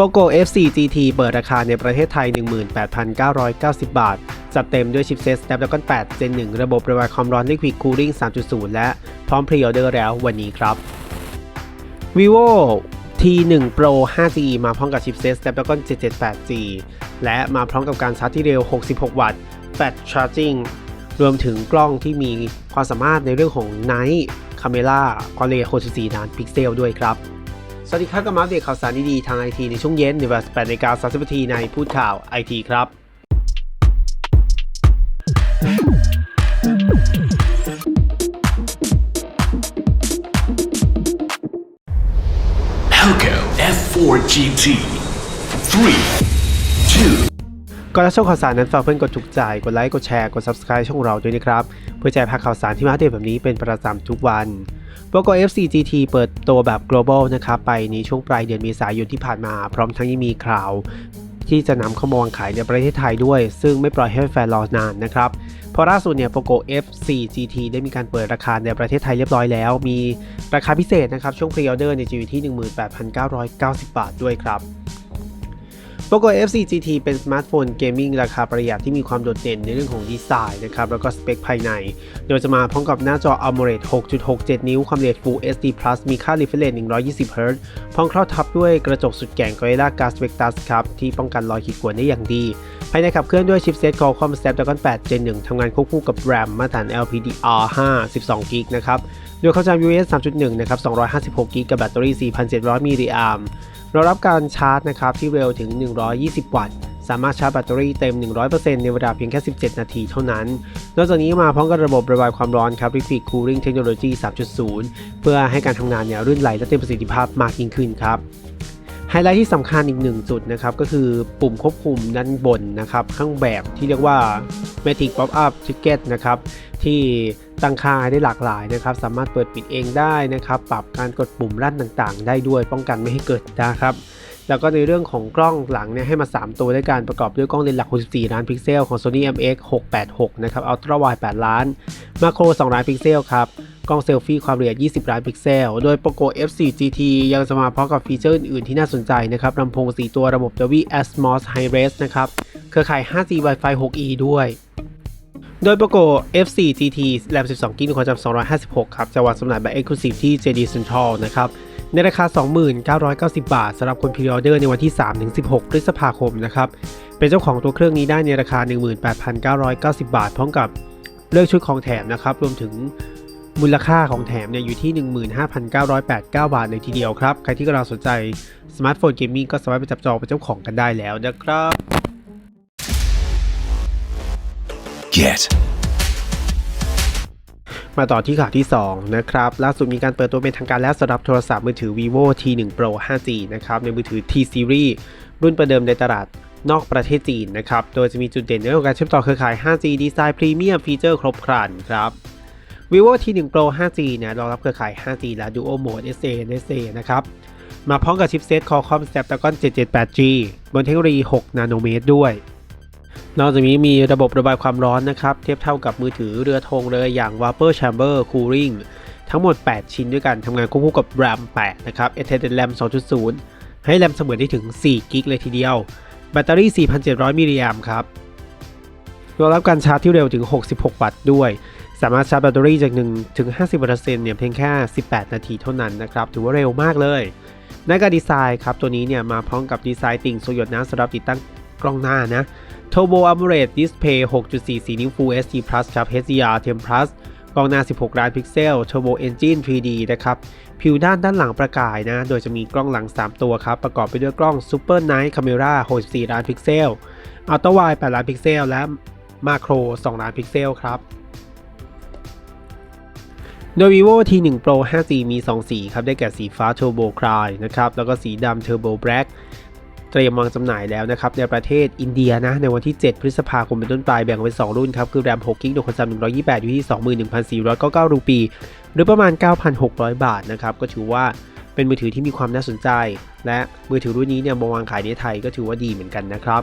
POCO F4 GT เปิดราคาในประเทศไทย 18,990 บาท จัดเต็มด้วยชิปเซ็ต Snapdragon 8 Gen 1 ระบบระบายความร้อน Liquid Cooling 3.0 และพร้อมพรีออเดอร์แล้ววันนี้ครับ vivo T1 Pro 5G มาพร้อมกับชิปเซ็ต Snapdragon 778G และมาพร้อมกับการชาร์จที่เร็ว 66 วัตต์ Fast Charging รวมถึงกล้องที่มีความสามารถในเรื่องของ Night Camera ความเอียด64ล้านพิกเซลด้วยครับ สวัสดีครับกับมาอัปเดตข่าวสารดีๆทางไอทีในช่วงเย็นในเวลา18นาฬิกา30นาทีในพูดข่าวไอทีครับ Helco F4 GT 3 2ก่อนรับชมข่าวสารนั้นฝากเพื่อนกดถูกใจ กดไลค์ กดแชร์ กด Subscribe ช่องเราด้วยนะครับ เพื่อแจ้งพาข่าวสารที่มาอัปเดตแบบนี้เป็นประจำทุกวัน โปโก F4 GT เปิดตัวแบบ global นะครับไปในช่วงปลายเดือนเมษายนที่ผ่านมา พร้อมทั้งยังมีข่าวที่จะนำเข้ามาวางขายในประเทศไทยด้วย ซึ่งไม่ปล่อยให้แฟนรอนานนะครับพอล่าสุดเนี่ย POCO F4 GT ได้มีการเปิดราคาในประเทศไทยเรียบร้อยแล้ว มีราคาพิเศษนะครับ ช่วงพรีออเดอร์ในจะอยู่ที่ 18,990 บาทด้วยครับ POCO F4 GT เป็นสมาร์ทโฟนเกมมิ่งราคาประหยัดที่มีความโดดเด่นในเรื่องของดีไซน์นะครับแล้วก็สเปคภายใน โดยจะมาพร้อมกับหน้าจอ AMOLED 6.67 นิ้ว ความละเอียด Full HD Plus มีค่า refresh rate 120 Hz พร้อมเข้าทับด้วยกระจกสุดแก่ง Gorilla Glass Victus ครับ ที่ป้องกันรอยขีดข่วนได้อย่างดี ภายในขับเคลื่อนด้วยชิปเซ็ต Qualcomm Snapdragon 8 Gen 1ทำงานควบคู่กับ RAM มาตรฐาน LPDDR5 12 g b นะครับโดยเข้าใจ UFS 3.1 นะครับ 256 g b กับแบตเตอรี่ 4,700มิ เรารับการชาร์จนะครับที่เร็วถึง 120 วัตต์ สามารถชาร์จแบตเตอรี่เต็ม 100%ในเวลาเพียงแค่ 17 นาทีเท่านั้น นอกจากนี้มาพร้อมกับระบบระบายความร้อนครับ Liquid Cooling Technology 3.0 เพื่อให้การทำงานเนี่ยรื่นไหลและเต็มประสิทธิภาพมากยิ่งขึ้นครับ ไฮไลท์ที่สำคัญอีกหนึ่งจุดนะครับก็คือปุ่มควบคุมด้านบนนะครับ ข้างแบบที่เรียกว่า Matic Pop Up Ticket นะครับที่ตั้งค่าได้หลากหลายนะครับ สามารถเปิดปิดเองได้นะครับ ปรับการกดปุ่มลั่นต่างๆ ได้ด้วยป้องกันไม่ให้เกิดนะครับ แล้วก็ในเรื่องของกล้องหลังเนี่ยให้มา 3 ตัวด้วยการประกอบด้วยกล้องเลนส์หลัก 64 ล้านพิกเซลของ Sony MX 686 นะครับ Ultra Wide 8ล้าน มาโคร 2 ล้านพิกเซลครับกล้องเซลฟี่ความละเอียด 20 ล้านพิกเซล โดย POCO F4 GT ยังจะมาพร้อมกับฟีเจอร์อื่นๆที่น่าสนใจนะครับลำโพง 4 ตัวระบบ Dolby Atmos High Res นะครับเครือข่าย 5G Wi-Fi 6E ด้วย โดย POCO F4 GT RAM 12 g b มีความจำ256 ครับ จะวางจำหน่ายแบบ Exclusive ที่ JD Central นะครับ ในราคา 2990 บาทสำหรับคนพรีออเดอร์ในวันที่ 3-16 พฤษภาคมนะครับ เป็นเจ้าของตัวเครื่องนี้ได้ในราคา 18,990 บาท พร้อมกับเลือกชุดของแถมนะครับ รวมถึงมูลค่าของแถมเนี่ยอยู่ที่ 15,989 บาทเลยทีเดียวครับ ใครที่กำลังสนใจสมาร์ทโฟนเกมมิ่งก็สามารถไปจับจองเป็นเจ้าของกันได้แล้วนะครับ Get มาต่อที่ข่าวที่ 2 นะครับ ล่าสุดมีการเปิดตัวเป็นทางการแล้วสำหรับโทรศัพท์มือถือ vivo T1 Pro 5G นะครับในมือถือ T Series รุ่นประเดิมในตลาดนอกประเทศจีนนะครับ โดยจะมีจุดเด่นในเรื่องของการเชื่อมต่อเครือข่าย 5G ดีไซน์พรีเมียมฟีเจอร์ครบครันครับ vivo T1 Pro 5G เนี่ยรองรับเครือข่าย 5G และ Dual Mode SA NSA นะครับ มาพร้อมกับชิปเซ็ต Qualcomm Snapdragon 778G บนเทคโนโลยี 6 นาโนเมตรด้วย นอกจากนี้มีระบบระบายความร้อนนะครับ เทียบเท่ากับมือถือเรือธงเลยอย่าง Vapor Chamber Cooling ทั้งหมด 8 ชิ้นด้วยกันทำงานควบคู่กับ RAM 8 นะครับ Extended RAM 2.0 ให้แรมเสมือนได้ถึง 4 กิกเลยทีเดียว แบตเตอรี่ 4,700 มิลลิแอมป์ครับรองรับการชาร์จที่เร็วถึง 66 วัตต์ด้วย สามารถชาร์จแบตเตอรี่จาก1ถึง 50%เนี่ยเพียงแค่ 18 นาทีเท่านั้นนะครับ ถือว่าเร็วมากเลยในการดีไซน์ครับ ตัวนี้เนี่ยมาพร้อมกับดีไซน์ติ่งสยดน้ำสำหรับติดตั้งกล้องหน้านะ Turbo AMOLED Display 6.44 นิ้ว Full HD Plus ครับ HDR 10 Plus กล้องหน้า 16 ล้านพิกเซล Turbo Engine 3D นะครับ ผิวด้านด้านหลังประกายนะ โดยจะมีกล้องหลัง 3 ตัวครับ ประกอบไปด้วยกล้อง Super Night Camera 64 ล้านพิกเซล Ultra Wide 8 ล้านพิกเซล และ Macro 2 ล้านพิกเซลครับโดย vivo T1 Pro 5G มี 2 สีครับ ได้แก่สีฟ้า Turbo Cry นะครับ แล้วก็สีดำ Turbo Black ตรียมวางจำหน่ายแล้วนะครับในประเทศอินเดียนะในวันที่ 7 พฤษภาคมเป็นต้นไปแบ่งเป็น 2 รุ่นครับคือแรม6กิกโดคอนซัม128 อยู่ที่ 21,499 รูปี หรือประมาณ 9,600 บาทนะครับก็ถือว่าเป็นมือถือที่มีความน่าสนใจ และมือถือรุ่นนี้เนี่ยมาวางขายในไทยก็ถือว่าดีเหมือนกันนะครับ